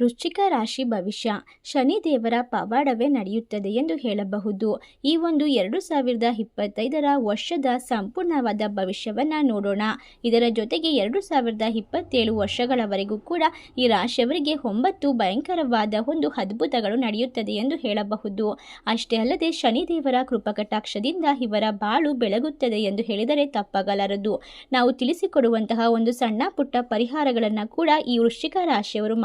ವೃಶ್ಚಿಕ ರಾಶಿ ಭವಿಷ್ಯ. ಶನಿ ದೇವರ ಪವಾಡವೇ ನಡೆಯುತ್ತದೆ ಎಂದು ಹೇಳಬಹುದು. ಈ ಒಂದು ಎರಡು ಸಾವಿರದ ಇಪ್ಪತ್ತೈದರ ವರ್ಷದ ಸಂಪೂರ್ಣವಾದ ಭವಿಷ್ಯವನ್ನು ನೋಡೋಣ. ಇದರ ಜೊತೆಗೆ ಎರಡು ಸಾವಿರದ ಇಪ್ಪತ್ತೇಳು ವರ್ಷಗಳವರೆಗೂ ಕೂಡ ಈ ರಾಶಿಯವರಿಗೆ ಒಂಬತ್ತು ಭಯಂಕರವಾದ ಒಂದು ಅದ್ಭುತಗಳು ನಡೆಯುತ್ತದೆ ಎಂದು ಹೇಳಬಹುದು. ಅಷ್ಟೇ ಅಲ್ಲದೆ ಶನಿದೇವರ ಕೃಪಕಟಾಕ್ಷದಿಂದ ಇವರ ಬಾಳು ಬೆಳಗುತ್ತದೆ ಎಂದು ಹೇಳಿದರೆ ತಪ್ಪಾಗಲಾರದು. ನಾವು ತಿಳಿಸಿಕೊಡುವಂತಹ ಒಂದು ಸಣ್ಣ ಪುಟ್ಟ ಪರಿಹಾರಗಳನ್ನು ಕೂಡ ಈ ವೃಶ್ಚಿಕ ರಾಶಿಯವರು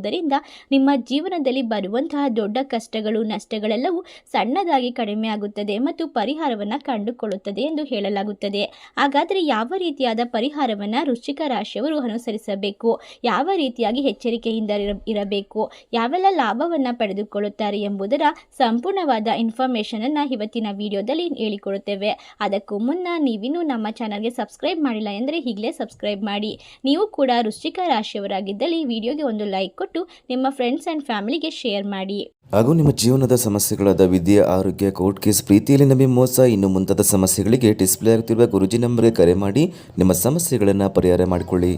ಮಾಡಿಕೊಳ್ಳುವುದರಿಂದ ನಿಮ್ಮ ಜೀವನದಲ್ಲಿ ಬರುವಂತಹ ದೊಡ್ಡ ಕಷ್ಟಗಳು, ನಷ್ಟಗಳೆಲ್ಲವೂ ಸಣ್ಣದಾಗಿ ಕಡಿಮೆಯಾಗುತ್ತದೆ ಮತ್ತು ಪರಿಹಾರವನ್ನು ಕಂಡುಕೊಳ್ಳುತ್ತದೆ ಎಂದು ಹೇಳಲಾಗುತ್ತದೆ. ಹಾಗಾದರೆ ಯಾವ ರೀತಿಯಾದ ಪರಿಹಾರವನ್ನು ವೃಶ್ಚಿಕ ರಾಶಿಯವರು ಅನುಸರಿಸಬೇಕು? ಯಾವ ರೀತಿಯಾಗಿ ಎಚ್ಚರಿಕೆಯಿಂದ ಇರ, ಇರಬೇಕು? ಯಾವೆಲ್ಲ ಲಾಭವನ್ನು ಪಡೆದುಕೊಳ್ಳುತ್ತಾರೆ ಎಂಬುದರ ಸಂಪೂರ್ಣವಾದ ಇನ್ಫಾರ್ಮೇಷನ್ ಅನ್ನು ಇವತ್ತಿನ ವಿಡಿಯೋದಲ್ಲಿ ಹೇಳಿಕೊಡುತ್ತೇವೆ. ಅದಕ್ಕೂ ಮುನ್ನ ನೀವಿನ್ನೂ ನಮ್ಮ ಚಾನಲ್ಗೆ ಸಬ್ಸ್ಕ್ರೈಬ್ ಮಾಡಿಲ್ಲ ಎಂದರೆ ಈಗಲೇ ಸಬ್ಸ್ಕ್ರೈಬ್ ಮಾಡಿ. ನೀವು ಕೂಡ ವೃಶ್ಚಿಕ ರಾಶಿಯವರಾಗಿದ್ದಲ್ಲಿ ವಿಡಿಯೋಗೆ ಒಂದು ಲೈಕ್ ಕೊಟ್ಟು ನಿಮ್ಮ ಫ್ರೆಂಡ್ಸ್ ಆ್ಯಂಡ್ ಫ್ಯಾಮಿಲಿಗೆ ಶೇರ್ ಮಾಡಿ. ಹಾಗೂ ನಿಮ್ಮ ಜೀವನದ ಸಮಸ್ಯೆಗಳಾದ ವಿದ್ಯೆ ಆರೋಗ್ಯ ಕೋರ್ಟ್ ಕೇಸ್ ಪ್ರೀತಿಯಲ್ಲಿ ನಮಗೆ ಮೋಸ ಇನ್ನು ಮುಂತಾದ ಸಮಸ್ಯೆಗಳಿಗೆ ಡಿಸ್ಪ್ಲೇ ಆಗ್ತಿರುವ ಗುರುಜಿ ನಂಬರ್ಗೆ ಕರೆ ಮಾಡಿ ನಿಮ್ಮ ಸಮಸ್ಯೆಗಳನ್ನು ಪರಿಹಾರ ಮಾಡಿಕೊಳ್ಳಿ.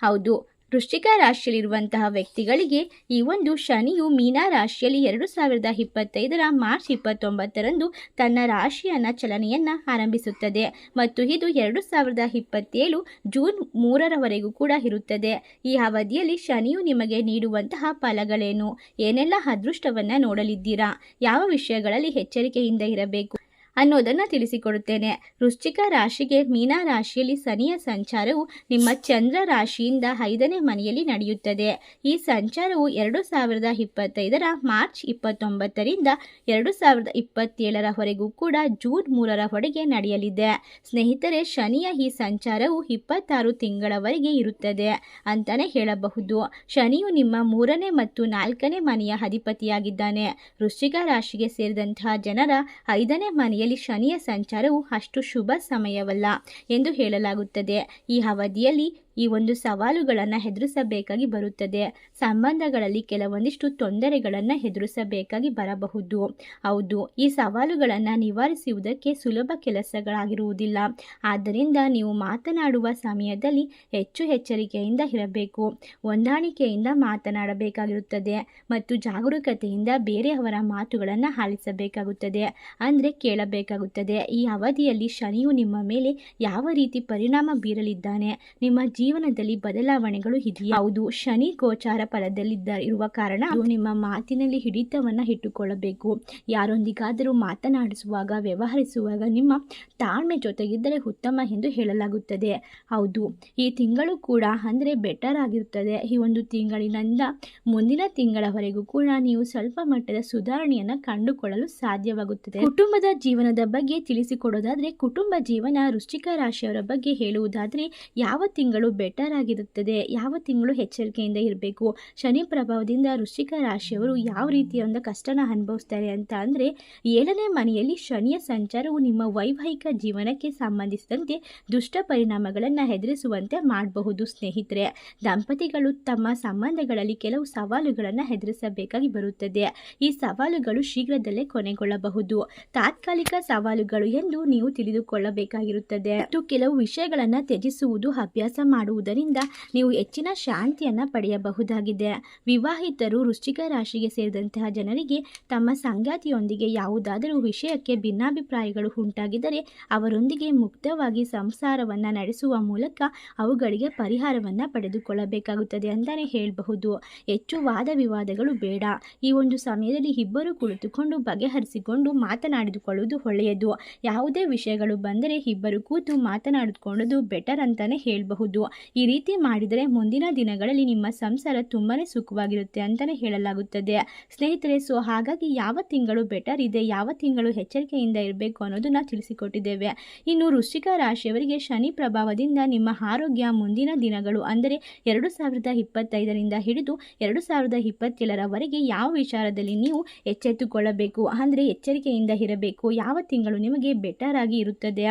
ಹೌದು. ವೃಶ್ಚಿಕ ರಾಶಿಯಲ್ಲಿರುವಂತಹ ವ್ಯಕ್ತಿಗಳಿಗೆ ಈ ಒಂದು ಶನಿಯು ಮೀನಾ ರಾಶಿಯಲ್ಲಿ ಎರಡು ಸಾವಿರದ ಇಪ್ಪತ್ತೈದರ ಮಾರ್ಚ್ ಇಪ್ಪತ್ತೊಂಬತ್ತರಂದು ತನ್ನ ರಾಶಿಯನ್ನ ಚಲನೆಯನ್ನ ಆರಂಭಿಸುತ್ತದೆ. ಮತ್ತು ಇದು ಎರಡು ಸಾವಿರದ ಇಪ್ಪತ್ತೇಳು ಜೂನ್ ಮೂರರವರೆಗೂ ಕೂಡ ಇರುತ್ತದೆ. ಈ ಅವಧಿಯಲ್ಲಿ ಶನಿಯು ನಿಮಗೆ ನೀಡುವಂತಹ ಫಲಗಳೇನು? ಏನೆಲ್ಲ ಅದೃಷ್ಟವನ್ನ ನೋಡಲಿದ್ದೀರಾ? ಯಾವ ವಿಷಯಗಳಲ್ಲಿ ಎಚ್ಚರಿಕೆಯಿಂದ ಇರಬೇಕು? ಅನ್ನೋದನ್ನು ತಿಳಿಸಿಕೊಡುತ್ತೇನೆ. ವೃಶ್ಚಿಕ ರಾಶಿಗೆ ಮೀನಾ ರಾಶಿಯಲ್ಲಿ ಶನಿಯ ಸಂಚಾರವು ನಿಮ್ಮ ಚಂದ್ರ ರಾಶಿಯಿಂದ ಐದನೇ ಮನೆಯಲ್ಲಿ ನಡೆಯುತ್ತದೆ. ಈ ಸಂಚಾರವು ಎರಡು ಸಾವಿರದ ಇಪ್ಪತ್ತೈದರ ಮಾರ್ಚ್ ಇಪ್ಪತ್ತೊಂಬತ್ತರಿಂದ ಎರಡು ಸಾವಿರದ ಇಪ್ಪತ್ತೇಳರವರೆಗೂ ಕೂಡ ಜೂನ್ ಮೂರರವರೆಗೆ ನಡೆಯಲಿದೆ. ಸ್ನೇಹಿತರೆ, ಶನಿಯ ಈ ಸಂಚಾರವು ಇಪ್ಪತ್ತಾರು ತಿಂಗಳವರೆಗೆ ಇರುತ್ತದೆ ಅಂತಾನೆ ಹೇಳಬಹುದು. ಶನಿಯು ನಿಮ್ಮ ಮೂರನೇ ಮತ್ತು ನಾಲ್ಕನೇ ಮನೆಯ ಅಧಿಪತಿಯಾಗಿದ್ದಾನೆ. ವೃಶ್ಚಿಕ ರಾಶಿಗೆ ಸೇರಿದಂತಹ ಜನರ ಐದನೇ ಮನೆಯಲ್ಲಿ ಶನಿಯ ಸಂಚಾರವು ಅಷ್ಟು ಶುಭ ಸಮಯವಲ್ಲ ಎಂದು ಹೇಳಲಾಗುತ್ತದೆ. ಈ ಅವಧಿಯಲ್ಲಿ ಈ ಒಂದು ಸವಾಲುಗಳನ್ನು ಎದುರಿಸಬೇಕಾಗಿ ಬರುತ್ತದೆ. ಸಂಬಂಧಗಳಲ್ಲಿ ಕೆಲವೊಂದಿಷ್ಟು ತೊಂದರೆಗಳನ್ನು ಎದುರಿಸಬೇಕಾಗಿ ಬರಬಹುದು. ಹೌದು, ಈ ಸವಾಲುಗಳನ್ನು ನಿವಾರಿಸುವುದಕ್ಕೆ ಸುಲಭ ಕೆಲಸಗಳಾಗಿರುವುದಿಲ್ಲ. ಆದ್ದರಿಂದ ನೀವು ಮಾತನಾಡುವ ಸಮಯದಲ್ಲಿ ಹೆಚ್ಚು ಎಚ್ಚರಿಕೆಯಿಂದ ಇರಬೇಕು. ಹೊಂದಾಣಿಕೆಯಿಂದ ಮಾತನಾಡಬೇಕಾಗಿರುತ್ತದೆ ಮತ್ತು ಜಾಗರೂಕತೆಯಿಂದ ಬೇರೆಯವರ ಮಾತುಗಳನ್ನು ಆಲಿಸಬೇಕಾಗುತ್ತದೆ. ಅಂದರೆ ಕೇಳಬೇಕಾಗುತ್ತದೆ, ಈ ಅವಧಿಯಲ್ಲಿ ಶನಿಯು ನಿಮ್ಮ ಮೇಲೆ ಯಾವ ರೀತಿ ಪರಿಣಾಮ ಬೀರಲಿದ್ದಾನೆ? ನಿಮ್ಮ ಜೀವನದಲ್ಲಿ ಬದಲಾವಣೆಗಳು ಇದೆಯಾ? ಹೌದು, ಶನಿ ಗೋಚಾರ ಫಲದಲ್ಲಿದ್ದ ಇರುವ ಕಾರಣ ನಿಮ್ಮ ಮಾತಿನಲ್ಲಿ ಹಿಡಿತವನ್ನ ಇಟ್ಟುಕೊಳ್ಳಬೇಕು. ಯಾರೊಂದಿಗಾದರೂ ಮಾತನಾಡಿಸುವಾಗ, ವ್ಯವಹರಿಸುವಾಗ ನಿಮ್ಮ ತಾಳ್ಮೆ ಜೊತೆಗಿದ್ದರೆ ಉತ್ತಮ ಎಂದು ಹೇಳಲಾಗುತ್ತದೆ. ಹೌದು, ಈ ತಿಂಗಳು ಕೂಡ ಅಂದರೆ ಬೆಟರ್ ಆಗಿರುತ್ತದೆ. ಈ ಒಂದು ತಿಂಗಳಿನಿಂದ ಮುಂದಿನ ತಿಂಗಳವರೆಗೂ ಕೂಡ ನೀವು ಸ್ವಲ್ಪ ಮಟ್ಟದ ಸುಧಾರಣೆಯನ್ನು ಕಂಡುಕೊಳ್ಳಲು ಸಾಧ್ಯವಾಗುತ್ತದೆ. ಕುಟುಂಬದ ಜೀವನದ ಬಗ್ಗೆ ತಿಳಿಸಿಕೊಡೋದಾದ್ರೆ, ಕುಟುಂಬ ಜೀವನ ವೃಶ್ಚಿಕ ರಾಶಿಯವರ ಬಗ್ಗೆ ಹೇಳುವುದಾದ್ರೆ, ಯಾವ ತಿಂಗಳು ಬೆಟರ್ ಆಗಿರುತ್ತದೆ. ಯಾವ ತಿಂಗಳು ಎಚ್ಚರಿಕೆಯಿಂದ ಇರಬೇಕು? ಶನಿ ಪ್ರಭಾವದಿಂದ ವೃಶ್ಚಿಕ ರಾಶಿಯವರು ಯಾವ ರೀತಿಯ ಒಂದು ಕಷ್ಟನ ಅನುಭವಿಸ್ತಾರೆ ಅಂತ ಅಂದರೆ, ಏಳನೇ ಮನೆಯಲ್ಲಿ ಶನಿಯ ಸಂಚಾರವು ನಿಮ್ಮ ವೈವಾಹಿಕ ಜೀವನಕ್ಕೆ ಸಂಬಂಧಿಸಿದಂತೆ ದುಷ್ಟ ಪರಿಣಾಮಗಳನ್ನು ಎದುರಿಸುವಂತೆ ಮಾಡಬಹುದು ಸ್ನೇಹಿತರೆ. ದಂಪತಿಗಳು ತಮ್ಮ ಸಂಬಂಧಗಳಲ್ಲಿ ಕೆಲವು ಸವಾಲುಗಳನ್ನು ಎದುರಿಸಬೇಕಾಗಿ ಬರುತ್ತದೆ. ಈ ಸವಾಲುಗಳು ಶೀಘ್ರದಲ್ಲೇ ಕೊನೆಗೊಳ್ಳಬಹುದು. ತಾತ್ಕಾಲಿಕ ಸವಾಲುಗಳು ಎಂದು ನೀವು ತಿಳಿದುಕೊಳ್ಳಬೇಕಾಗಿರುತ್ತದೆ. ಮತ್ತು ಕೆಲವು ವಿಷಯಗಳನ್ನು ತ್ಯಜಿಸುವುದು ಅಭ್ಯಾಸ ಮಾಡುವುದರಿಂದ ನೀವು ಹೆಚ್ಚಿನ ಶಾಂತಿಯನ್ನು ಪಡೆಯಬಹುದಾಗಿದೆ. ವಿವಾಹಿತರು ವೃಶ್ಚಿಕ ರಾಶಿಗೆ ಸೇರಿದಂತಹ ಜನರಿಗೆ ತಮ್ಮ ಸಂಗಾತಿಯೊಂದಿಗೆ ಯಾವುದಾದರೂ ವಿಷಯಕ್ಕೆ ಭಿನ್ನಾಭಿಪ್ರಾಯಗಳು ಉಂಟಾಗಿದ್ದರೆ ಅವರೊಂದಿಗೆ ಮುಕ್ತವಾಗಿ ಸಂಸಾರವನ್ನು ನಡೆಸುವ ಮೂಲಕ ಅವುಗಳಿಗೆ ಪರಿಹಾರವನ್ನು ಪಡೆದುಕೊಳ್ಳಬೇಕಾಗುತ್ತದೆ ಅಂತಲೇ ಹೇಳಬಹುದು. ಹೆಚ್ಚು ವಾದ ವಿವಾದಗಳು ಬೇಡ. ಈ ಒಂದು ಸಮಯದಲ್ಲಿ ಇಬ್ಬರು ಕುಳಿತುಕೊಂಡು ಬಗೆಹರಿಸಿಕೊಂಡು ಮಾತನಾಡಿದುಕೊಳ್ಳುವುದು ಒಳ್ಳೆಯದು. ಯಾವುದೇ ವಿಷಯಗಳು ಬಂದರೆ ಇಬ್ಬರು ಕೂತು ಮಾತನಾಡಿಕೊಳ್ಳೋದು ಬೆಟರ್ ಅಂತಲೇ ಹೇಳಬಹುದು. ಈ ರೀತಿ ಮಾಡಿದರೆ ಮುಂದಿನ ದಿನಗಳಲ್ಲಿ ನಿಮ್ಮ ಸಂಸಾರ ತುಂಬಾನೇ ಸುಖವಾಗಿರುತ್ತೆ ಅಂತಲೇ ಹೇಳಲಾಗುತ್ತದೆ. ಸ್ನೇಹಿತರೆ ಸೊ ಹಾಗಾಗಿ ಯಾವ ತಿಂಗಳು ಬೆಟರ್ ಇದೆ, ಯಾವ ತಿಂಗಳು ಎಚ್ಚರಿಕೆಯಿಂದ ಇರಬೇಕು ಅನ್ನೋದನ್ನ ತಿಳಿಸಿಕೊಟ್ಟಿದ್ದೇವೆ. ಇನ್ನು ವೃಶ್ಚಿಕ ರಾಶಿಯವರಿಗೆ ಶನಿ ಪ್ರಭಾವದಿಂದ ನಿಮ್ಮ ಆರೋಗ್ಯ ಮುಂದಿನ ದಿನಗಳು ಅಂದರೆ ಎರಡು ಸಾವಿರದ ಇಪ್ಪತ್ತೈದರಿಂದ ಹಿಡಿದು ಎರಡು ಸಾವಿರದ ಇಪ್ಪತ್ತೇಳರವರೆಗೆ ಯಾವ ವಿಚಾರದಲ್ಲಿ ನೀವು ಎಚ್ಚೆತ್ತುಕೊಳ್ಳಬೇಕು, ಅಂದರೆ ಎಚ್ಚರಿಕೆಯಿಂದ ಇರಬೇಕು, ಯಾವ ತಿಂಗಳು ನಿಮಗೆ ಬೆಟರ್ ಆಗಿ ಇರುತ್ತದೆ?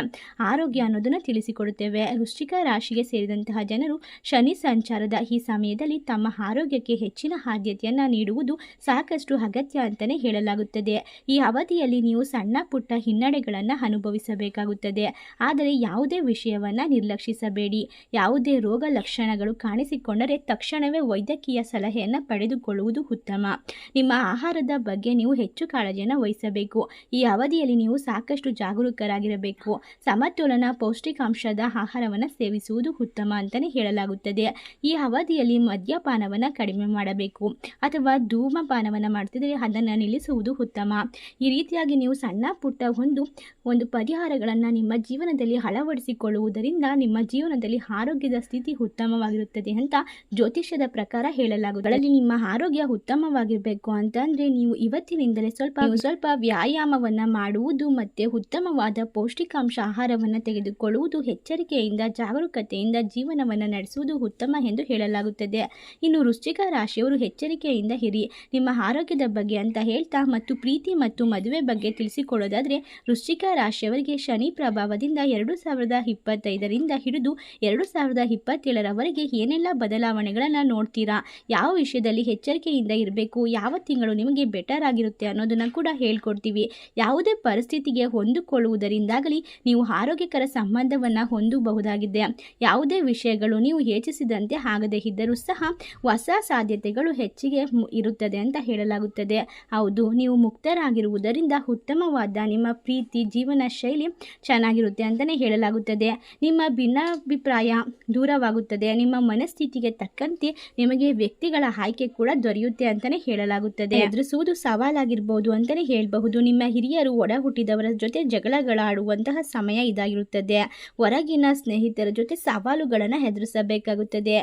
ಆರೋಗ್ಯ ಅನ್ನೋದನ್ನು ತಿಳಿಸಿಕೊಡುತ್ತೇವೆ. ವೃಶ್ಚಿಕ ರಾಶಿಗೆ ಸೇರಿದಂತಹ ಇರುವಂತಹ ಜನರು ಶನಿ ಸಂಚಾರದ ಈ ಸಮಯದಲ್ಲಿ ತಮ್ಮ ಆರೋಗ್ಯಕ್ಕೆ ಹೆಚ್ಚಿನ ಆದ್ಯತೆಯನ್ನು ನೀಡುವುದು ಸಾಕಷ್ಟು ಅಗತ್ಯ ಅಂತಲೇ ಹೇಳಲಾಗುತ್ತದೆ. ಈ ಅವಧಿಯಲ್ಲಿ ನೀವು ಸಣ್ಣ ಪುಟ್ಟ ಹಿನ್ನಡೆಗಳನ್ನು ಅನುಭವಿಸಬೇಕಾಗುತ್ತದೆ. ಆದರೆ ಯಾವುದೇ ವಿಷಯವನ್ನು ನಿರ್ಲಕ್ಷಿಸಬೇಡಿ. ಯಾವುದೇ ರೋಗ ಲಕ್ಷಣಗಳು ಕಾಣಿಸಿಕೊಂಡರೆ ತಕ್ಷಣವೇ ವೈದ್ಯಕೀಯ ಸಲಹೆಯನ್ನು ಪಡೆದುಕೊಳ್ಳುವುದು ಉತ್ತಮ. ನಿಮ್ಮ ಆಹಾರದ ಬಗ್ಗೆ ನೀವು ಹೆಚ್ಚು ಕಾಳಜಿಯನ್ನು ವಹಿಸಬೇಕು. ಈ ಅವಧಿಯಲ್ಲಿ ನೀವು ಸಾಕಷ್ಟು ಜಾಗರೂಕರಾಗಿರಬೇಕು. ಸಮತೋಲನ, ಪೌಷ್ಟಿಕಾಂಶದ ಆಹಾರವನ್ನು ಸೇವಿಸುವುದು ಉತ್ತಮ. ಅಂತಲೇ ಹೇಳಲಾಗುತ್ತದೆ. ಈ ಅವಧಿಯಲ್ಲಿ ಮದ್ಯಪಾನವನ್ನು ಕಡಿಮೆ ಮಾಡಬೇಕು ಅಥವಾ ಧೂಮಪಾನವನ್ನು ಮಾಡ್ತಿದ್ರೆ ಅದನ್ನು ನಿಲ್ಲಿಸುವುದು ಉತ್ತಮ. ಈ ರೀತಿಯಾಗಿ ನೀವು ಸಣ್ಣ ಪುಟ್ಟ ಒಂದು ಒಂದು ಪರಿಹಾರಗಳನ್ನು ನಿಮ್ಮ ಜೀವನದಲ್ಲಿ ಅಳವಡಿಸಿಕೊಳ್ಳುವುದರಿಂದ ನಿಮ್ಮ ಜೀವನದಲ್ಲಿ ಆರೋಗ್ಯದ ಸ್ಥಿತಿ ಉತ್ತಮವಾಗಿರುತ್ತದೆ ಅಂತ ಜ್ಯೋತಿಷ್ಯದ ಪ್ರಕಾರ ಹೇಳಲಾಗುತ್ತದೆ. ನಿಮ್ಮ ಆರೋಗ್ಯ ಉತ್ತಮವಾಗಿರಬೇಕು ಅಂತಂದರೆ ನೀವು ಇವತ್ತಿನಿಂದಲೇ ಸ್ವಲ್ಪ ಸ್ವಲ್ಪ ವ್ಯಾಯಾಮವನ್ನು ಮಾಡುವುದು ಮತ್ತೆ ಉತ್ತಮವಾದ ಪೌಷ್ಟಿಕಾಂಶ ಆಹಾರವನ್ನು ತೆಗೆದುಕೊಳ್ಳುವುದು, ಎಚ್ಚರಿಕೆಯಿಂದ, ಜಾಗರೂಕತೆಯಿಂದ ಜೀವನವನ್ನು ನಡೆಸುವುದು ಉತ್ತಮ ಎಂದು ಹೇಳಲಾಗುತ್ತದೆ. ಇನ್ನು ವೃಶ್ಚಿಕ ರಾಶಿಯವರು ಎಚ್ಚರಿಕೆಯಿಂದ ಇರಿ. ನಿಮ್ಮ ಆರೋಗ್ಯದ ಬಗ್ಗೆ ಅಂತ ಹೇಳ್ತಾ ಮತ್ತು ಪ್ರೀತಿ ಮತ್ತು ಮದುವೆ ಬಗ್ಗೆ ತಿಳಿಸಿಕೊಳ್ಳೋದಾದರೆ, ವೃಶ್ಚಿಕ ರಾಶಿಯವರಿಗೆ ಶನಿ ಪ್ರಭಾವದಿಂದ ಎರಡು ಸಾವಿರದ ಇಪ್ಪತ್ತೈದರಿಂದ ಹಿಡಿದು ಎರಡು ಸಾವಿರದ ಇಪ್ಪತ್ತೇಳರವರೆಗೆ ಏನೆಲ್ಲ ಬದಲಾವಣೆಗಳನ್ನು ನೋಡ್ತೀರಾ? ಯಾವ ವಿಷಯದಲ್ಲಿ ಎಚ್ಚರಿಕೆಯಿಂದ ಇರಬೇಕು? ಯಾವ ತಿಂಗಳು ನಿಮಗೆ ಬೆಟರ್ ಆಗಿರುತ್ತೆ ಅನ್ನೋದನ್ನು ಕೂಡ ಹೇಳ್ಕೊಡ್ತೀವಿ. ಯಾವುದೇ ಪರಿಸ್ಥಿತಿಗೆ ಹೊಂದಿಕೊಳ್ಳುವುದರಿಂದಾಗಲಿ ನೀವು ಆರೋಗ್ಯಕರ ಸಂಬಂಧವನ್ನು ಹೊಂದಬಹುದಾಗಿದೆ. ಯಾವುದೇ ವಿಷಯಗಳು ನೀವು ಯೋಚಿಸಿದಂತೆ ಆಗದೇ ಇದ್ದರೂ ಸಹ ಹೊಸ ಸಾಧ್ಯತೆಗಳು ಹೆಚ್ಚಿಗೆ ಇರುತ್ತದೆ ಅಂತ ಹೇಳಲಾಗುತ್ತದೆ. ಹೌದು, ನೀವು ಮುಕ್ತರಾಗಿರುವುದರಿಂದ ಉತ್ತಮವಾದ ನಿಮ್ಮ ಪ್ರೀತಿ, ಜೀವನ ಶೈಲಿ ಚೆನ್ನಾಗಿರುತ್ತೆ ಅಂತಲೇ ಹೇಳಲಾಗುತ್ತದೆ. ನಿಮ್ಮ ಭಿನ್ನಾಭಿಪ್ರಾಯ ದೂರವಾಗುತ್ತದೆ. ನಿಮ್ಮ ಮನಸ್ಥಿತಿಗೆ ತಕ್ಕಂತೆ ನಿಮಗೆ ವ್ಯಕ್ತಿಗಳ ಆಯ್ಕೆ ಕೂಡ ದೊರೆಯುತ್ತೆ ಅಂತಲೇ ಹೇಳಲಾಗುತ್ತದೆ. ಎದುರಿಸುವುದು ಸವಾಲಾಗಿರ್ಬೋದು ಅಂತಲೇ ಹೇಳಬಹುದು. ನಿಮ್ಮ ಹಿರಿಯರು ಒಡ ಹುಟ್ಟಿದವರ ಜೊತೆ ಜಗಳಗಳಾಡುವಂತಹ ಸಮಯ ಇದಾಗಿರುತ್ತದೆ. ಹೊರಗಿನ ಸ್ನೇಹಿತರ ಜೊತೆ ಸವಾಲುಗಳನ್ನು ಎದುರಿಸಬೇಕಾಗುತ್ತದೆ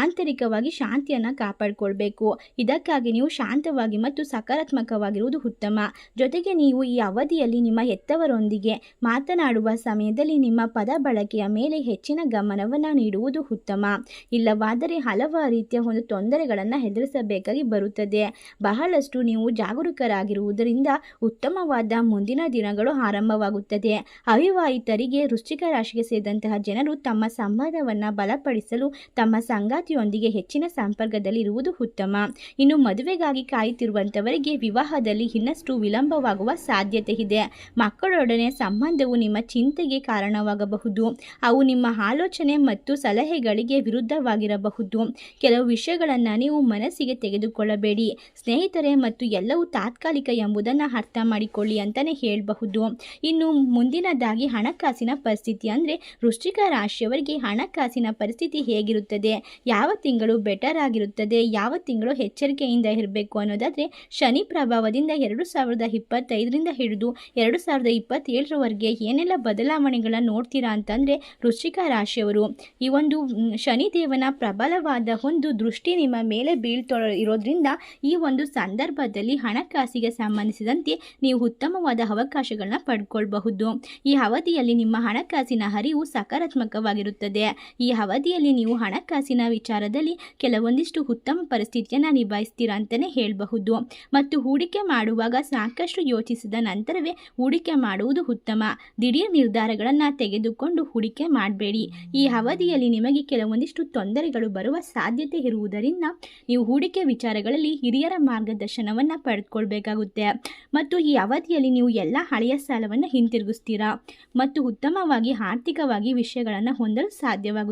ಆಂತರಿಕವಾಗಿ ಶಾಂತಿಯನ್ನು ಕಾಪಾಡಿಕೊಳ್ಬೇಕು. ಇದಕ್ಕಾಗಿ ನೀವು ಶಾಂತವಾಗಿ ಮತ್ತು ಸಕಾರಾತ್ಮಕವಾಗಿರುವುದು ಉತ್ತಮ. ಜೊತೆಗೆ ನೀವು ಈ ಅವಧಿಯಲ್ಲಿ ನಿಮ್ಮ ಹೆತ್ತವರೊಂದಿಗೆ ಮಾತನಾಡುವ ಸಮಯದಲ್ಲಿ ನಿಮ್ಮ ಪದ ಬಳಕೆಯ ಮೇಲೆ ಹೆಚ್ಚಿನ ಗಮನವನ್ನು ನೀಡುವುದು ಉತ್ತಮ. ಇಲ್ಲವಾದರೆ ಹಲವಾರು ರೀತಿಯ ಒಂದು ತೊಂದರೆಗಳನ್ನು ಎದುರಿಸಬೇಕಾಗಿ ಬರುತ್ತದೆ. ಬಹಳಷ್ಟು ನೀವು ಜಾಗರೂಕರಾಗಿರುವುದರಿಂದ ಉತ್ತಮವಾದ ಮುಂದಿನ ದಿನಗಳು ಆರಂಭವಾಗುತ್ತದೆ. ಅವಿವಾಹಿತರಿಗೆ ವೃಶ್ಚಿಕ ರಾಶಿಗೆ ಸೇರಿದಂತಹ ಜನರು ತಮ್ಮ ಸಂಬಂಧವನ್ನು ಬಲಪಡಿಸಲು ತಮ್ಮ ಸಂಗಾತಿಯೊಂದಿಗೆ ಹೆಚ್ಚಿನ ಸಂಪರ್ಕದಲ್ಲಿರುವುದು ಉತ್ತಮ. ಇನ್ನು ಮದುವೆಗಾಗಿ ಕಾಯುತ್ತಿರುವಂತವರಿಗೆ ವಿವಾಹದಲ್ಲಿ ಇನ್ನಷ್ಟು ವಿಳಂಬವಾಗುವ ಸಾಧ್ಯತೆ ಇದೆ. ಮಕ್ಕಳೊಡನೆ ಸಂಬಂಧವು ನಿಮ್ಮ ಚಿಂತೆಗೆ ಕಾರಣವಾಗಬಹುದು. ಅವು ನಿಮ್ಮ ಆಲೋಚನೆ ಮತ್ತು ಸಲಹೆಗಳಿಗೆ ವಿರುದ್ಧವಾಗಿರಬಹುದು. ಕೆಲವು ವಿಷಯಗಳನ್ನು ನೀವು ಮನಸ್ಸಿಗೆ ತೆಗೆದುಕೊಳ್ಳಬೇಡಿ. ಸ್ನೇಹಿತರೆ ಮತ್ತು ಎಲ್ಲವೂ ತಾತ್ಕಾಲಿಕ ಎಂಬುದನ್ನು ಅರ್ಥ ಮಾಡಿಕೊಳ್ಳಿ ಅಂತಲೇ ಹೇಳಬಹುದು. ಇನ್ನು ಮುಂದಿನದಾಗಿ ಹಣಕಾಸಿನ ಪರಿಸ್ಥಿತಿ ಅಂದರೆ ವೃಶ್ಚಿಕ ರಾಶಿಯವರಿಗೆ ಹಣಕಾಸಿನ ಪರಿಸ್ಥಿತಿ ಹೇಗಿರುತ್ತದೆ? ಯಾವ ತಿಂಗಳು ಬೆಟರ್ ಆಗಿರುತ್ತದೆ? ಯಾವ ತಿಂಗಳು ಎಚ್ಚರಿಕೆಯಿಂದ ಇರಬೇಕು ಅನ್ನೋದಾದರೆ ಶನಿ ಪ್ರಭಾವದಿಂದ ಎರಡು ಸಾವಿರದ ಇಪ್ಪತ್ತೈದರಿಂದ ಹಿಡಿದು ಎರಡು ಸಾವಿರದ ಇಪ್ಪತ್ತೇಳರವರೆಗೆ ಏನೆಲ್ಲ ಬದಲಾವಣೆಗಳನ್ನು ನೋಡ್ತೀರಾ ಅಂತಂದರೆ ವೃಶ್ಚಿಕ ರಾಶಿಯವರು. ಈ ಒಂದು ಶನಿದೇವನ ಪ್ರಬಲವಾದ ಒಂದು ದೃಷ್ಟಿ ನಿಮ್ಮ ಮೇಲೆ ಬೀಳ್ತೊ, ಇರೋದ್ರಿಂದ ಈ ಒಂದು ಸಂದರ್ಭದಲ್ಲಿ ಹಣಕಾಸಿಗೆ ಸಂಬಂಧಿಸಿದಂತೆ ನೀವು ಉತ್ತಮವಾದ ಅವಕಾಶಗಳನ್ನ ಪಡ್ಕೊಳ್ಬಹುದು. ಈ ಅವಧಿಯಲ್ಲಿ ನಿಮ್ಮ ಹಣಕಾಸಿನ ಹರಿವು ಸಕಾರಾತ್ಮಕವಾಗಿರುತ್ತದೆ. ಅವಧಿಯಲ್ಲಿ ನೀವು ಹಣಕಾಸಿನ ವಿಚಾರದಲ್ಲಿ ಕೆಲವೊಂದಿಷ್ಟು ಉತ್ತಮ ಪರಿಸ್ಥಿತಿಯನ್ನು ನಿಭಾಯಿಸ್ತೀರಾ ಅಂತಲೇ ಹೇಳಬಹುದು. ಮತ್ತು ಹೂಡಿಕೆ ಮಾಡುವಾಗ ಸಾಕಷ್ಟು ಯೋಚಿಸಿದ ನಂತರವೇ ಹೂಡಿಕೆ ಮಾಡುವುದು ಉತ್ತಮ. ದಿಢೀರ್ ನಿರ್ಧಾರಗಳನ್ನು ತೆಗೆದುಕೊಂಡು ಹೂಡಿಕೆ ಮಾಡಬೇಡಿ. ಈ ಅವಧಿಯಲ್ಲಿ ನಿಮಗೆ ಕೆಲವೊಂದಿಷ್ಟು ತೊಂದರೆಗಳು ಬರುವ ಸಾಧ್ಯತೆ ಇರುವುದರಿಂದ ನೀವು ಹೂಡಿಕೆ ವಿಚಾರಗಳಲ್ಲಿ ಹಿರಿಯರ ಮಾರ್ಗದರ್ಶನವನ್ನು ಪಡೆದುಕೊಳ್ಬೇಕಾಗುತ್ತೆ. ಮತ್ತು ಈ ಅವಧಿಯಲ್ಲಿ ನೀವು ಎಲ್ಲ ಹಳೆಯ ಸಾಲವನ್ನು ಹಿಂತಿರುಗಿಸ್ತೀರಾ? ಮತ್ತು ಉತ್ತಮವಾಗಿ ಆರ್ಥಿಕವಾಗಿ ವಿಷಯಗಳನ್ನು ಹೊಂದಲು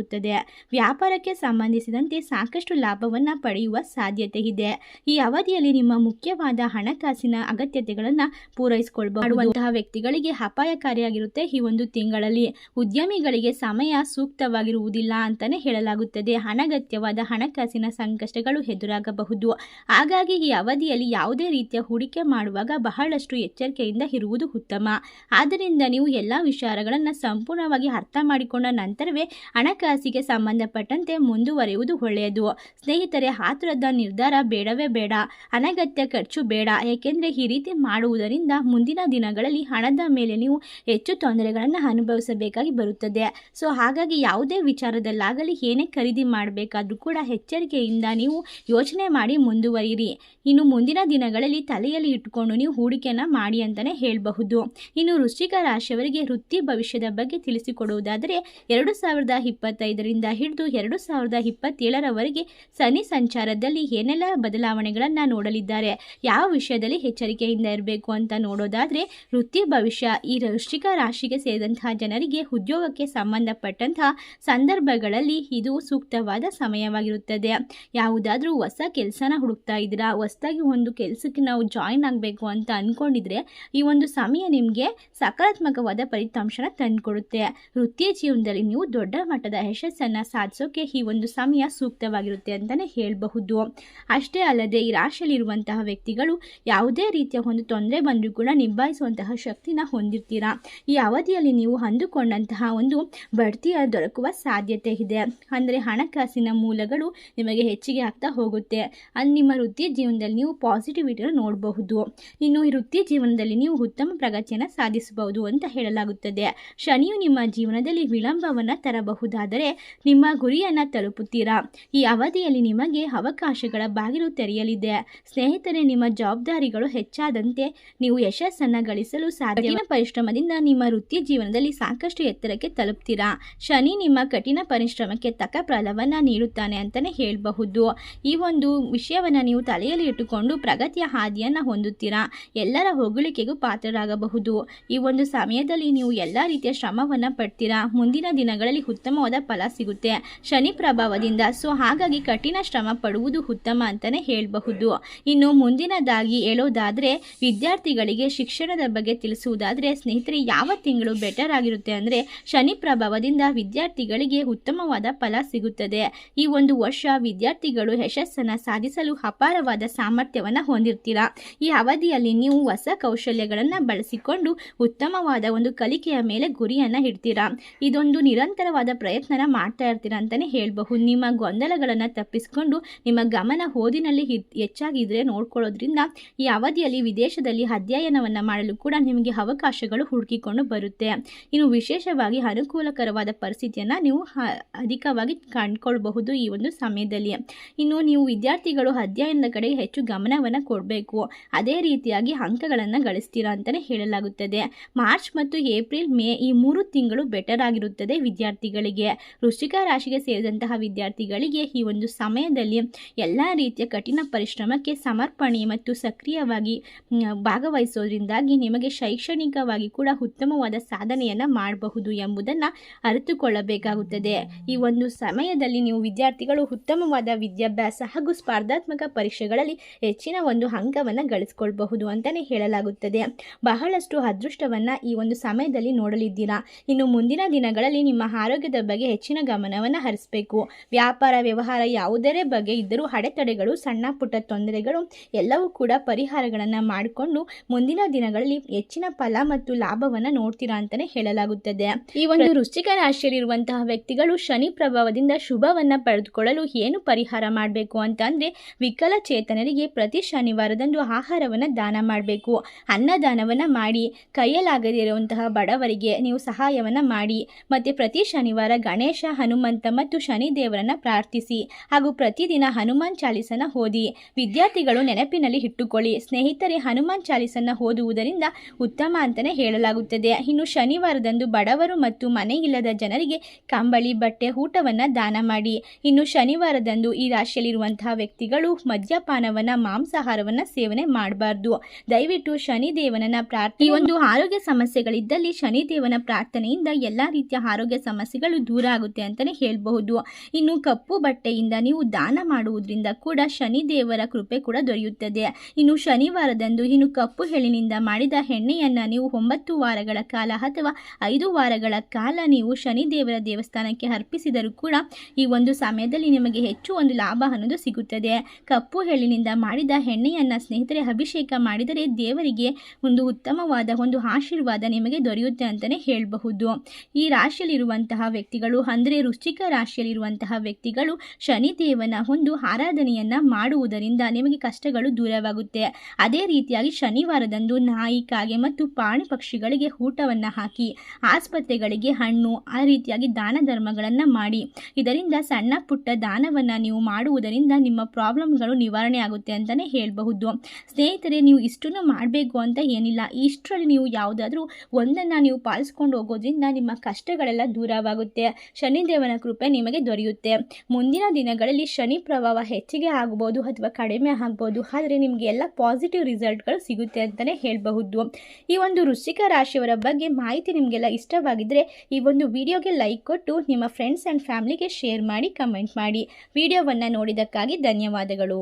ಸಾಧ್ಯವಾಗುತ್ತದೆ ವ್ಯಾಪಾರಕ್ಕೆ ಸಂಬಂಧಿಸಿದಂತೆ ಸಾಕಷ್ಟು ಲಾಭವನ್ನು ಪಡೆಯುವ ಸಾಧ್ಯತೆ ಇದೆ. ಈ ಅವಧಿಯಲ್ಲಿ ನಿಮ್ಮ ಮುಖ್ಯವಾದ ಹಣಕಾಸಿನ ಅಗತ್ಯತೆಗಳನ್ನು ಪೂರೈಸಿಕೊಳ್ಳಬಹುದಂತಹ ವ್ಯಕ್ತಿಗಳಿಗೆ ಅಪಾಯಕಾರಿಯಾಗಿರುತ್ತೆ ಈ ಒಂದು ತಿಂಗಳಲ್ಲಿ. ಉದ್ಯಮಿಗಳಿಗೆ ಸಮಯ ಸೂಕ್ತವಾಗಿರುವುದಿಲ್ಲ ಅಂತಲೇ ಹೇಳಲಾಗುತ್ತದೆ. ಅನಗತ್ಯವಾದ ಹಣಕಾಸಿನ ಸಂಕಷ್ಟಗಳು ಎದುರಾಗಬಹುದು. ಹಾಗಾಗಿ ಈ ಅವಧಿಯಲ್ಲಿ ಯಾವುದೇ ರೀತಿಯ ಹೂಡಿಕೆ ಮಾಡುವಾಗ ಬಹಳಷ್ಟು ಎಚ್ಚರಿಕೆಯಿಂದ ಇರುವುದು ಉತ್ತಮ. ಆದ್ದರಿಂದ ನೀವು ಎಲ್ಲ ವಿಚಾರಗಳನ್ನು ಸಂಪೂರ್ಣವಾಗಿ ಅರ್ಥ ಮಾಡಿಕೊಂಡ ನಂತರವೇ ಹಣಕಾಸಿಗೆ ಸಂಬಂಧಪಟ್ಟಂತೆ ಮುಂದುವರಿಯುವುದು ಒಳ್ಳೆಯದು. ಸ್ನೇಹಿತರೆ, ಆತುರದ ನಿರ್ಧಾರ ಬೇಡವೇ ಬೇಡ, ಅನಗತ್ಯ ಖರ್ಚು ಬೇಡ. ಏಕೆಂದರೆ ಈ ರೀತಿ ಮಾಡುವುದರಿಂದ ಮುಂದಿನ ದಿನಗಳಲ್ಲಿ ಹಣದ ಮೇಲೆ ನೀವು ಹೆಚ್ಚು ತೊಂದರೆಗಳನ್ನು ಅನುಭವಿಸಬೇಕಾಗಿ ಬರುತ್ತದೆ. ಸೊ ಹಾಗಾಗಿ ಯಾವುದೇ ವಿಚಾರದಲ್ಲಾಗಲಿ ಏನೇ ಖರೀದಿ ಮಾಡಬೇಕಾದ್ರೂ ಕೂಡ ಎಚ್ಚರಿಕೆಯಿಂದ ನೀವು ಯೋಚನೆ ಮಾಡಿ ಮುಂದುವರಿಯಿರಿ. ಇನ್ನು ಮುಂದಿನ ದಿನಗಳಲ್ಲಿ ತಲೆಯಲ್ಲಿ ಇಟ್ಟುಕೊಂಡು ನೀವು ಹೂಡಿಕೆಯನ್ನು ಮಾಡಿ ಅಂತಲೇ ಹೇಳಬಹುದು. ಇನ್ನು ವೃಶ್ಚಿಕ ರಾಶಿಯವರಿಗೆ ವೃತ್ತಿ ಭವಿಷ್ಯದ ಬಗ್ಗೆ ತಿಳಿಸಿಕೊಡುವುದಾದರೆ, ಎರಡು ಸಾವಿರದ ಇಪ್ಪತ್ತೈದರಿಂದ ಹಿಡಿದು ಎರಡು ಸಾವಿರದ ಇಪ್ಪತ್ತೇಳರವರೆಗೆ ಸನಿ ಸಂಚಾರದಲ್ಲಿ ಏನೆಲ್ಲ ಬದಲಾವಣೆಗಳನ್ನು ನೋಡಲಿದ್ದಾರೆ, ಯಾವ ವಿಷಯದಲ್ಲಿ ಎಚ್ಚರಿಕೆಯಿಂದ ಇರಬೇಕು ಅಂತ ನೋಡೋದಾದರೆ, ವೃತ್ತಿ ಭವಿಷ್ಯ ಈ ವೃಶ್ಚಿಕ ರಾಶಿಗೆ ಸೇರಿದಂತಹ ಜನರಿಗೆ ಉದ್ಯೋಗಕ್ಕೆ ಸಂಬಂಧಪಟ್ಟಂತಹ ಸಂದರ್ಭಗಳಲ್ಲಿ ಇದು ಸೂಕ್ತವಾದ ಸಮಯವಾಗಿರುತ್ತದೆ. ಯಾವುದಾದ್ರೂ ಹೊಸ ಕೆಲಸನ ಹುಡುಕ್ತಾ ಇದ್ದೀರಾ, ಹೊಸದಾಗಿ ಒಂದು ಕೆಲಸಕ್ಕೆ ನಾವು ಜಾಯಿನ್ ಆಗಬೇಕು ಅಂತ ಅಂದ್ಕೊಂಡಿದ್ರೆ ಈ ಒಂದು ಸಮಯ ನಿಮಗೆ ಸಕಾರಾತ್ಮಕವಾದ ಫಲಿತಾಂಶನ ತಂದುಕೊಡುತ್ತೆ. ವೃತ್ತಿಯ ಜೀವನದಲ್ಲಿ ನೀವು ದೊಡ್ಡ ಮಟ್ಟದ ಯಶಸ್ಸನ್ನು ಸಾಧಿಸೋಕೆ ಈ ಒಂದು ಸಮಯ ಸೂಕ್ತವಾಗಿರುತ್ತೆ ಅಂತಲೇ ಹೇಳಬಹುದು. ಅಷ್ಟೇ ಅಲ್ಲದೆ ಈ ರಾಶಿಯಲ್ಲಿರುವಂತಹ ವ್ಯಕ್ತಿಗಳು ಯಾವುದೇ ರೀತಿಯ ಒಂದು ತೊಂದರೆ ಬಂದರೂ ಕೂಡ ನಿಭಾಯಿಸುವಂತಹ ಶಕ್ತಿನ ಹೊಂದಿರ್ತೀರಾ? ಈ ಅವಧಿಯಲ್ಲಿ ನೀವು ಅಂದುಕೊಂಡಂತಹ ಒಂದು ಬಡ್ತಿಯ ದೊರಕುವ ಸಾಧ್ಯತೆ ಇದೆ. ಅಂದರೆ ಹಣಕಾಸಿನ ಮೂಲಗಳು ನಿಮಗೆ ಹೆಚ್ಚಿಗೆ ಆಗ್ತಾ ಹೋಗುತ್ತೆ. ಅಲ್ಲಿ ನಿಮ್ಮ ವೃತ್ತಿ ಜೀವನದಲ್ಲಿ ನೀವು ಪಾಸಿಟಿವಿಟಿಯನ್ನು ನೋಡಬಹುದು. ಇನ್ನು ಈ ವೃತ್ತಿ ಜೀವನದಲ್ಲಿ ನೀವು ಉತ್ತಮ ಪ್ರಗತಿಯನ್ನು ಸಾಧಿಸಬಹುದು ಅಂತ ಹೇಳಲಾಗುತ್ತದೆ. ಶನಿಯು ನಿಮ್ಮ ಜೀವನದಲ್ಲಿ ವಿಳಂಬವನ್ನು ನಿಮ್ಮ ಗುರಿಯನ್ನು ತಲುಪುತ್ತೀರಾ? ಈ ಅವಧಿಯಲ್ಲಿ ನಿಮಗೆ ಅವಕಾಶಗಳ ಬಾಗಿಲು ತೆರೆಯಲಿದೆ. ಸ್ನೇಹಿತರೆ, ನಿಮ್ಮ ಜವಾಬ್ದಾರಿಗಳು ಹೆಚ್ಚಾದಂತೆ ನೀವು ಯಶಸ್ಸನ್ನು ಗಳಿಸಲು ಸಾಧ್ಯ. ಪರಿಶ್ರಮದಿಂದ ನಿಮ್ಮ ವೃತ್ತಿ ಜೀವನದಲ್ಲಿ ಸಾಕಷ್ಟು ಎತ್ತರಕ್ಕೆ ತಲುಪ್ತೀರಾ? ಶನಿ ನಿಮ್ಮ ಕಠಿಣ ಪರಿಶ್ರಮಕ್ಕೆ ತಕ್ಕ ಫಲವನ್ನು ನೀಡುತ್ತಾನೆ ಅಂತಲೇ ಹೇಳಬಹುದು. ಈ ಒಂದು ವಿಷಯವನ್ನು ನೀವು ತಲೆಯಲ್ಲಿ ಇಟ್ಟುಕೊಂಡು ಪ್ರಗತಿಯ ಹಾದಿಯನ್ನು ಹೊಂದುತ್ತೀರಾ? ಎಲ್ಲರ ಹೊಗಳಿಕೆಗೂ ಪಾತ್ರರಾಗಬಹುದು. ಈ ಒಂದು ಸಮಯದಲ್ಲಿ ನೀವು ಎಲ್ಲ ರೀತಿಯ ಶ್ರಮವನ್ನು ಪಡ್ತೀರಾ? ಮುಂದಿನ ದಿನಗಳಲ್ಲಿ ಉತ್ತಮವಾದ ಫಲ ಸಿಗುತ್ತೆ. ಶನಿ ಪ್ರಭಾವದಿಂದ ಸೊ ಹಾಗಾಗಿ ಕಠಿಣ ಶ್ರಮ ಪಡುವುದು ಉತ್ತಮ ಅಂತಲೇ ಹೇಳಬಹುದು. ಇನ್ನು ಮುಂದಿನದಾಗಿ ಹೇಳೋದಾದರೆ ವಿದ್ಯಾರ್ಥಿಗಳಿಗೆ ಶಿಕ್ಷಣದ ಬಗ್ಗೆ ತಿಳಿಸುವುದಾದರೆ ಸ್ನೇಹಿತರೆ, ಯಾವ ತಿಂಗಳು ಬೆಟರ್ ಆಗಿರುತ್ತೆ ಅಂದರೆ ಶನಿ ಪ್ರಭಾವದಿಂದ ವಿದ್ಯಾರ್ಥಿಗಳಿಗೆ ಉತ್ತಮವಾದ ಫಲ ಸಿಗುತ್ತದೆ. ಈ ಒಂದು ವರ್ಷ ವಿದ್ಯಾರ್ಥಿಗಳು ಯಶಸ್ಸನ್ನು ಸಾಧಿಸಲು ಅಪಾರವಾದ ಸಾಮರ್ಥ್ಯವನ್ನು ಹೊಂದಿರ್ತೀರಾ? ಈ ಅವಧಿಯಲ್ಲಿ ನೀವು ಹೊಸ ಕೌಶಲ್ಯಗಳನ್ನು ಬಳಸಿಕೊಂಡು ಉತ್ತಮವಾದ ಒಂದು ಕಲಿಕೆಯ ಮೇಲೆ ಗುರಿಯನ್ನು ಇಡ್ತೀರಾ? ಇದೊಂದು ನಿರಂತರವಾದ ಪ್ರಯತ್ನನ ಮಾಡ್ತಾ ಇರ್ತೀರಾ ಅಂತಲೇ ಹೇಳಬಹುದು. ನಿಮ್ಮ ಗೊಂದಲಗಳನ್ನು ತಪ್ಪಿಸಿಕೊಂಡು ನಿಮ್ಮ ಗಮನ ಓದಿನಲ್ಲಿ ಹೆಚ್ಚಾಗಿದ್ದರೆ ನೋಡ್ಕೊಳ್ಳೋದ್ರಿಂದ ಈ ಅವಧಿಯಲ್ಲಿ ವಿದೇಶದಲ್ಲಿ ಅಧ್ಯಯನವನ್ನು ಮಾಡಲು ಕೂಡ ನಿಮಗೆ ಅವಕಾಶಗಳು ಹುಡುಕಿಕೊಂಡು ಬರುತ್ತೆ. ಇನ್ನು ವಿಶೇಷವಾಗಿ ಅನುಕೂಲಕರವಾದ ಪರಿಸ್ಥಿತಿಯನ್ನು ನೀವು ಅಧಿಕವಾಗಿ ಕಂಡುಕೊಳ್ಬಹುದು ಈ ಒಂದು ಸಮಯದಲ್ಲಿ. ಇನ್ನು ನೀವು ವಿದ್ಯಾರ್ಥಿಗಳು ಅಧ್ಯಯನದ ಕಡೆ ಹೆಚ್ಚು ಗಮನವನ್ನು ಕೊಡಬೇಕು. ಅದೇ ರೀತಿಯಾಗಿ ಅಂಕಗಳನ್ನು ಗಳಿಸ್ತೀರಾ ಅಂತಲೇ ಹೇಳಲಾಗುತ್ತದೆ. ಮಾರ್ಚ್ ಮತ್ತು ಏಪ್ರಿಲ್ ಮೇ ಈ ಮೂರು ತಿಂಗಳು ಬೆಟರ್ ಆಗಿರುತ್ತದೆ ವಿದ್ಯಾರ್ಥಿಗಳಿಗೆ. ವೃಶ್ಚಿಕ ರಾಶಿಗೆ ಸೇರಿದಂತಹ ವಿದ್ಯಾರ್ಥಿಗಳಿಗೆ ಈ ಒಂದು ಸಮಯದಲ್ಲಿ ಎಲ್ಲ ರೀತಿಯ ಕಠಿಣ ಪರಿಶ್ರಮಕ್ಕೆ ಸಮರ್ಪಣೆ ಮತ್ತು ಸಕ್ರಿಯವಾಗಿ ಭಾಗವಹಿಸೋದ್ರಿಂದಾಗಿ ನಿಮಗೆ ಶೈಕ್ಷಣಿಕವಾಗಿ ಕೂಡ ಉತ್ತಮವಾದ ಸಾಧನೆಯನ್ನು ಮಾಡಬಹುದು ಎಂಬುದನ್ನು ಅರಿತುಕೊಳ್ಳಬೇಕಾಗುತ್ತದೆ. ಈ ಒಂದು ಸಮಯದಲ್ಲಿ ನೀವು ವಿದ್ಯಾರ್ಥಿಗಳು ಉತ್ತಮವಾದ ವಿದ್ಯಾಭ್ಯಾಸ ಹಾಗೂ ಸ್ಪರ್ಧಾತ್ಮಕ ಪರೀಕ್ಷೆಗಳಲ್ಲಿ ಹೆಚ್ಚಿನ ಒಂದು ಅಂಕವನ್ನು ಗಳಿಸ್ಕೊಳ್ಬಹುದು ಅಂತಲೇ ಹೇಳಲಾಗುತ್ತದೆ. ಬಹಳಷ್ಟು ಅದೃಷ್ಟವನ್ನು ಈ ಒಂದು ಸಮಯದಲ್ಲಿ ನೋಡಲಿದ್ದೀರಾ? ಇನ್ನು ಮುಂದಿನ ದಿನಗಳಲ್ಲಿ ನಿಮ್ಮ ಆರೋಗ್ಯದ ಬಗ್ಗೆ ಹೆಚ್ಚಿನ ಗಮನವನ್ನು ಹರಿಸಬೇಕು. ವ್ಯಾಪಾರ, ವ್ಯವಹಾರ ಯಾವುದರ ಬಗ್ಗೆ ಇದ್ದರೂ ಅಡೆತಡೆಗಳು, ಸಣ್ಣ ಪುಟ್ಟ ತೊಂದರೆಗಳು ಎಲ್ಲವೂ ಕೂಡ ಪರಿಹಾರಗಳನ್ನು ಮಾಡಿಕೊಂಡು ಮುಂದಿನ ದಿನಗಳಲ್ಲಿ ಹೆಚ್ಚಿನ ಫಲ ಮತ್ತು ಲಾಭವನ್ನು ನೋಡ್ತೀರಾ ಅಂತಲೇ ಹೇಳಲಾಗುತ್ತದೆ. ಈ ಒಂದು ವೃಶ್ಚಿಕ ರಾಶಿಯಲ್ಲಿರುವಂತಹ ವ್ಯಕ್ತಿಗಳು ಶನಿ ಪ್ರಭಾವದಿಂದ ಶುಭವನ್ನ ಪಡೆದುಕೊಳ್ಳಲು ಏನು ಪರಿಹಾರ ಮಾಡಬೇಕು ಅಂತಂದ್ರೆ ವಿಕಲಚೇತನರಿಗೆ ಪ್ರತಿ ಶನಿವಾರದಂದು ಆಹಾರವನ್ನು ದಾನ ಮಾಡಬೇಕು. ಅನ್ನದಾನವನ್ನು ಮಾಡಿ ಕೈಯಲಾಗದಿರುವಂತಹ ಬಡವರಿಗೆ ನೀವು ಸಹಾಯವನ್ನು ಮಾಡಿ. ಮತ್ತು ಪ್ರತಿ ಶನಿವಾರ ಗಣೇಶ ಹನುಮಂತ ಮತ್ತು ಶನಿ ದೇವರನ್ನ ಪ್ರಾರ್ಥಿಸಿ ಹಾಗೂ ಪ್ರತಿದಿನ ಹನುಮಾನ್ ಚಾಲೀಸನ ಓದಿ. ವಿದ್ಯಾರ್ಥಿಗಳು ನೆನಪಿನಲ್ಲಿ ಇಟ್ಟುಕೊಳ್ಳಿ. ಸ್ನೇಹಿತರೆ, ಹನುಮಾನ್ ಚಾಲಿಸನ್ನ ಓದುವುದರಿಂದ ಉತ್ತಮ ಅಂತಲೇ ಹೇಳಲಾಗುತ್ತದೆ. ಇನ್ನು ಶನಿವಾರದಂದು ಬಡವರು ಮತ್ತು ಮನೆ ಇಲ್ಲದ ಜನರಿಗೆ ಕಂಬಳಿ, ಬಟ್ಟೆ, ಊಟವನ್ನು ದಾನ ಮಾಡಿ. ಇನ್ನು ಶನಿವಾರದಂದು ಈ ರಾಶಿಯಲ್ಲಿರುವಂತಹ ವ್ಯಕ್ತಿಗಳು ಮದ್ಯಪಾನವನ್ನ, ಮಾಂಸಾಹಾರವನ್ನ ಸೇವನೆ ಮಾಡಬಾರ್ದು. ದಯವಿಟ್ಟು ಶನಿದೇವನನ್ನ ಪ್ರಾರ್ಥನೆ ಒಂದು ಆರೋಗ್ಯ ಸಮಸ್ಯೆಗಳಿದ್ದಲ್ಲಿ ಶನಿದೇವನ ಪ್ರಾರ್ಥನೆಯಿಂದ ಎಲ್ಲ ರೀತಿಯ ಆರೋಗ್ಯ ಸಮಸ್ಯೆಗಳು ದೂರ ಆಗುತ್ತೆ ಅಂತಲೇ ಹೇಳಬಹುದು. ಇನ್ನು ಕಪ್ಪು ಬಟ್ಟೆಯಿಂದ ನೀವು ದಾನ ಮಾಡುವುದರಿಂದ ಕೂಡ ಶನಿ ದೇವರ ಕೃಪೆ ಕೂಡ ದೊರೆಯುತ್ತದೆ. ಇನ್ನು ಶನಿವಾರದಂದು ಇನ್ನು ಕಪ್ಪು ಹೆಳಿನಿಂದ ಮಾಡಿದ ಎಣ್ಣೆಯನ್ನು ನೀವು ಒಂಬತ್ತು ವಾರಗಳ ಕಾಲ ಅಥವಾ ಐದು ವಾರಗಳ ಕಾಲ ನೀವು ಶನಿ ದೇವರ ದೇವಸ್ಥಾನಕ್ಕೆ ಅರ್ಪಿಸಿದರೂ ಕೂಡ ಈ ಒಂದು ಸಮಯದಲ್ಲಿ ನಿಮಗೆ ಹೆಚ್ಚು ಒಂದು ಲಾಭ ಅನ್ನೋದು ಸಿಗುತ್ತದೆ. ಕಪ್ಪು ಹೆಳಿನಿಂದ ಮಾಡಿದ ಎಣ್ಣೆಯನ್ನು ಸ್ನೇಹಿತರೆ ಅಭಿಷೇಕ ಮಾಡಿದರೆ ದೇವರಿಗೆ ಒಂದು ಉತ್ತಮವಾದ ಒಂದು ಆಶೀರ್ವಾದ ನಿಮಗೆ ದೊರೆಯುತ್ತೆ ಅಂತಲೇ ಹೇಳಬಹುದು. ಈ ರಾಶಿಯಲ್ಲಿರುವಂತಹ ವ್ಯಕ್ತಿಗಳು ಅಂದರೆ ವೃಶ್ಚಿಕ ರಾಶಿಯಲ್ಲಿರುವಂತಹ ವ್ಯಕ್ತಿಗಳು ಶನಿದೇವನ ಒಂದು ಆರಾಧನೆಯನ್ನು ಮಾಡುವುದರಿಂದ ನಿಮಗೆ ಕಷ್ಟಗಳು ದೂರವಾಗುತ್ತೆ. ಅದೇ ರೀತಿಯಾಗಿ ಶನಿವಾರದಂದು ನಾಯಿ ಕಾಗೆ ಮತ್ತು ಪ್ರಾಣಿ ಪಕ್ಷಿಗಳಿಗೆ ಊಟವನ್ನು ಹಾಕಿ, ಆಸ್ಪತ್ರೆಗಳಿಗೆ ಹಣ್ಣು, ಆ ರೀತಿಯಾಗಿ ದಾನ ಧರ್ಮಗಳನ್ನು ಮಾಡಿ. ಇದರಿಂದ ಸಣ್ಣ ಪುಟ್ಟ ದಾನವನ್ನು ನೀವು ಮಾಡುವುದರಿಂದ ನಿಮ್ಮ ಪ್ರಾಬ್ಲಮ್ಗಳು ನಿವಾರಣೆ ಆಗುತ್ತೆ ಅಂತಲೇ ಹೇಳಬಹುದು. ಸ್ನೇಹಿತರೆ, ನೀವು ಇಷ್ಟನ್ನು ಮಾಡಬೇಕು ಅಂತ ಏನಿಲ್ಲ. ಇಷ್ಟರಲ್ಲಿ ನೀವು ಯಾವುದಾದ್ರೂ ಒಂದನ್ನು ನೀವು ಪಾಲಿಸ್ಕೊಂಡು ಹೋಗೋದ್ರಿಂದ ನಿಮ್ಮ ಕಷ್ಟಗಳೆಲ್ಲ ದೂರವಾಗುತ್ತೆ. ಶನಿದೇವನ ಕೃಪೆ ನಿಮಗೆ ದೊರೆಯುತ್ತೆ. ಮುಂದಿನ ದಿನಗಳಲ್ಲಿ ಶನಿ ಪ್ರಭಾವ ಹೆಚ್ಚಿಗೆ ಆಗ್ಬೋದು ಅಥವಾ ಕಡಿಮೆ ಆಗ್ಬೋದು ಆದರೆ ನಿಮಗೆ ಎಲ್ಲ ಪಾಸಿಟಿವ್ ರಿಸಲ್ಟ್ಗಳು ಸಿಗುತ್ತೆ ಅಂತಲೇ ಹೇಳಬಹುದು. ಈ ಒಂದು ವೃಶ್ಚಿಕ ರಾಶಿಯವರ ಬಗ್ಗೆ ಮಾಹಿತಿ ನಿಮಗೆಲ್ಲ ಇಷ್ಟವಾಗಿದ್ದರೆ ಈ ಒಂದು ವಿಡಿಯೋಗೆ ಲೈಕ್ ಕೊಟ್ಟು ನಿಮ್ಮ ಫ್ರೆಂಡ್ಸ್ ಆ್ಯಂಡ್ ಫ್ಯಾಮಿಲಿಗೆ ಶೇರ್ ಮಾಡಿ ಕಮೆಂಟ್ ಮಾಡಿ. ವಿಡಿಯೋವನ್ನು ನೋಡಿದ್ದಕ್ಕಾಗಿ ಧನ್ಯವಾದಗಳು.